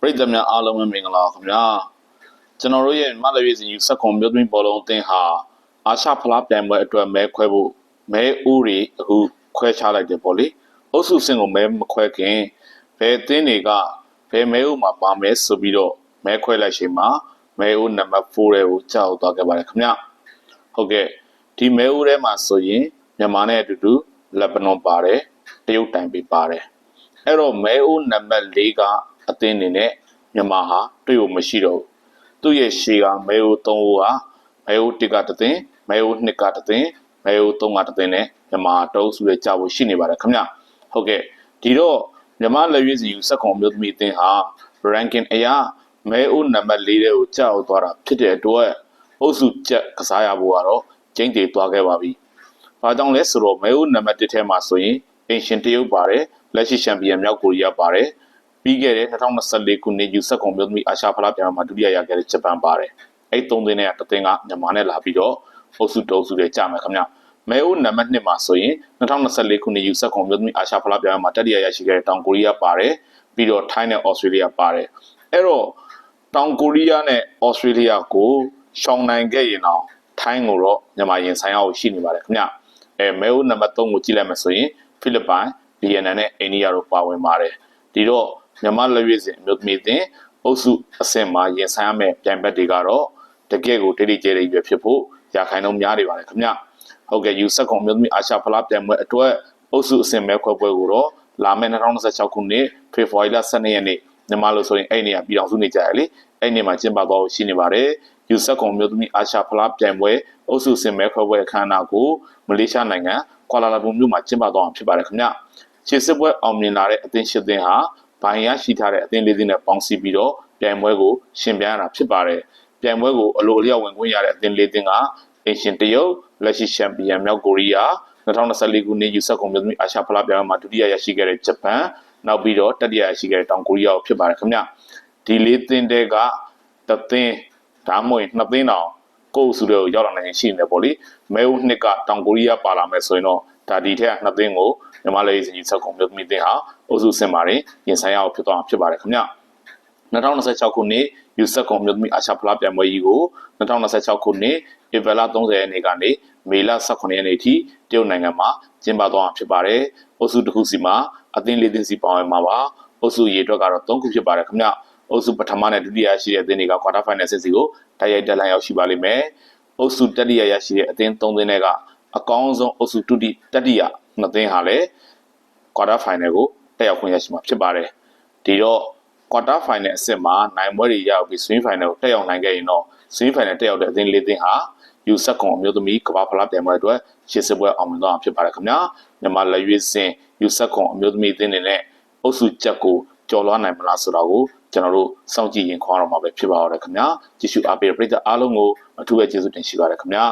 ပရိသတ်များအားလုံးပဲမင်္ဂလာပါခင်ဗျာကျွန်တော်တို့ရဲ့မလရေစင်ယူဆက်ခွန်မြို့သမီးဘောလုံးအသင်းဟာအာရှဖလားပြိုင်ပွဲအတွက်မဲခွဲဖို့မဲဦးတွေအခုခွဲခြားလိုက်တယ်ပေါ့လေအုပ်စုစင်ကိုမဲမခွဲခင်ဘယ်အသင်းတွေကဘယ်မဲဦးမှာပါမဲဆိုပြီးတော့မဲခွဲလိုက်ချိန်မှာမဲဦးနံပါတ်4တွေကိုကြောက်သွားခဲ့ပါတယ်ခင်ဗျာဟုတ်ကဲ့ဒီမဲဦးထဲမှာဆိုရင်မြန်မာနဲ့အတူတူလက်ဘနွန်ပါတယ်တရုတ်တိုင်ပေးပါတယ်အဲ့တော့မဲအိုးနံပါတ်၄က အသင်းအနေနဲ့မြန်မာဟာတွေ့ဖို့မရှိတော့ဘူးသူ့ရဲ့ရှေကမဲအိုး၃အိုးကမဲအိုး၁ကတစ်သင်းမဲအိုး၂ကတစ်သင်းမဲအိုး၃ကတစ်သင်းနဲ့မြန်မာတောအုပ်စုရဲ့ကြာဖို့ရှိနေပါတယ်ခင်ဗျဟုတ်ကဲ့ဒီတော့မြန်မာလက်ရွေးစီယူစက်ကွန်မျိုးသမီးအသင်းဟာ ranking အရမဲအိုးနံပါတ်၄တဲ့ကိုကြာအောင်သွားတာဖြစ်တဲ့အတွက်အုပ်စုချက်ကစားရဖို့ကတော့ကျင်းတည်သွားခဲ့ပါပြီ။ဘာကြောင့်လဲဆိုတော့မဲဦးနံပါတ်1ထဲမှာဆိုရင်အင်ရှင်တရုတ်ပါတယ်လက်ရှိချန်ပီယံမြောက်ကိုရီးယားပါတယ် ပြီးခဲ့တဲ့2024ခုနှစ်ယူဆက်ကွန်မျိုးသမီးအာရှဖလားပြိုင်ပွဲမှာဒုတိယရခဲ့တဲ့ဂျပန်ပါတယ်။အဲ့သုံးသင်းနဲ့တစ်သင်းကမြန်မာနဲ့လာပြီးတော့အုပ်စုတုံးစုတွေကြာမယ်ခင်ဗျ။မဲဦးနံပါတ်2မှာဆိုရင်2024ခုနှစ်ယူဆက်ကွန်မျိုးသမီးအာရှဖလားပြိုင်ပွဲမှာတတိယရရှိခဲ့တဲ့တောင်ကိုရီးယားပါတယ်ပြီးတော့ထိုင်းနဲ့ဩစတြေးလျပါတယ်။အဲ့တော့တောင်ကိုရီးယားနဲ့ဩစတြေးလျကိုရှောင်နိုင်ခဲ့ရင်တော့ထိုင်းကိုတော့မြန်မာရင်ဆိုင်အောင်ရှိနေပါတယ်ခင်ဗျ။အဲမဲဦးနံပါတ်3ကိုကြည့်လိုက်မယ်ဆိုရင်ဖိလစ်ပိုင်ဗီယက်နမ်နဲ့အိန္ဒိယတို့ပါဝင်ပါတယ်ဒီတော့ မြန်မာလက်ရွေးစင်အမျိုးသမီးတင်အုပ်စုအဆင့်မှာရင်ဆိုင်ရမယ့်ပြိုင်ဘက်တွေကတော့တကယ့်ကိုတိတိကျကျရွယ်ဖြစ်ဖို့ရာခိုင်နှုန်းများနေပါတယ်ခင်ဗျဟုတ်ကဲ့ယူဆက်ကွန်အမျိုးသမီးအာရှဖလားပြိုင်ပွဲအတွက်အုပ်စုအဆင့်မဲခွဲပွဲကိုတော့လာမယ့်2026ခုနှစ်ဖေဖော်ဝါရီလ12ရက်နေ့မြန်မာလို့ဆိုရင်အဲ့ဒီနေရာပြည်တော်စုနေကြရလေအဲ့ဒီနေရာမှာကျင်းပသွားဖို့ရှိနေပါတယ်ယူဆက်ကွန်မျိုးသမီးအာရှဖလားပြိုင်ပွဲအုပ်စုစင်မဲခွဲပွဲအခမ်းအနားကိုမလေးရှားနိုင်ငံကွာလာလာပူမြို့မှာကျင်းပသွားမှာဖြစ်ပါတယ်ခင်ဗျခြေစစ်ပွဲအောင်မြင်လာတဲ့အသင်းရှစ်သင်းဟာ ဘိုင်ရရှိထားတဲ့အသင်းလေးသင်းနဲ့ပေါင်းစည်းပြီးတော့ပြိုင်ပွဲကိုရှင်ပြိုင်ရတာဖြစ်ပါတယ်ပြိုင်ပွဲကိုအလိုအလျောက်ဝင်ခွင့်ရတဲ့အသင်းလေးသင်းကအင်ရှင်တရုတ်လက်ရှိချန်ပီယံမြောက်ကိုရီးယား2024ခုနှစ်ယူဆက်ကွန်မျိုးသမီးအာရှဖလားပြိုင်ပွဲမှာဒုတိယရရှိခဲ့တဲ့ဂျပန်နောက်ပြီးတော့တတိယရရှိခဲ့တဲ့တောင်ကိုရီးယားဖြစ်ပါတယ်ခင်ဗျဒီလေးသင်းတဲကတသင်းဒါမှမဟုတ်နှစ်သင်းတောင်ကိုယ်စုတွေကိုရောက်လာနိုင်ရင်ရှိနေတယ်ပေါ့လေမဲဦးနှစ်ကတောင်ကိုရီးယားပါလာမယ်ဆိုရင်တော့ ဒါဒီထက်နှစ်သင်းကိုမြန်မာလေးစီဆက်ကုန်မြို့သမီးသင်းဟာအုပ်စုစင်မာရင်ရင်ဆိုင်ရအောင်ဖြစ်သွားမှာဖြစ်ပါတယ်ခင်ဗျ2026ခုနှစ်ယူဆက်ကွန်မြို့သမီးအာရှဖလားပြိုင်ပွဲကြီးကို2026ခုနှစ်ဧပြီလ30ရက်နေ့ကနေမေလ18ရက်နေ့ထိတရုတ်နိုင်ငံမှာကျင်းပသွားမှာဖြစ်ပါတယ်။အုပ်စုတစ်ခုစီမှာအသင်းလေးသင်းစီပါဝင်မှာပါ။အုပ်စုရေအတွက်ကတော့3ခုဖြစ်ပါတယ်ခင်ဗျ။အုပ်စုပထမနဲ့ဒုတိယရှိတဲ့အသင်းတွေကကွာတာဖိုင်နယ်ဆင့်စီကိုတိုက်ရိုက်တက်လှမ်းရောက်ရှိပါလိမ့်မယ်။အုပ်စုတတိယရရှိတဲ့အသင်း3သင်းတွေက အကောင်းဆုံးအုပ်စုဒုတိတတိယနှစ်သင်းဟာလည်းကွာတာဖိုင်နယ်ကိုတက်ရောက်ခွင့်ရရှိမှာဖြစ်ပါတယ်။ဒီတော့ quarter final အဆင့်မှာနိုင်ပွဲတွေရောက်ပြီး semi final ကိုတက်ရောက်နိုင်ခဲ့ရင်တော့ semi final တက်ရောက်တဲ့အသင်းလေးသင်းဟာယူဆက်ကွန်အမျိုးသမီးကမ္ဘာဖလားပြိုင်ပွဲအတွက်ရှေ့စစ်ပွဲအောင်မြင်သွားမှာဖြစ်ပါတယ်ခင်ဗျာမြန်မာလက်ရွေးစင်ယူဆက်ကွန်အမျိုးသမီးအသင်းတွေနဲ့အုပ်စုချက်ကိုကျော်လွှားနိုင်မလားဆိုတာကိုကျွန်တော်တို့စောင့်ကြည့်ရင်ခေါ်ရမှာပဲဖြစ်ပါတော့တယ်ခင်ဗျာကြည့်ရှုအားပေးတဲ့ပရိသတ်အားလုံးကိုအထူးပဲကျေးဇူးတင်ရှိပါတယ်ခင်ဗျာ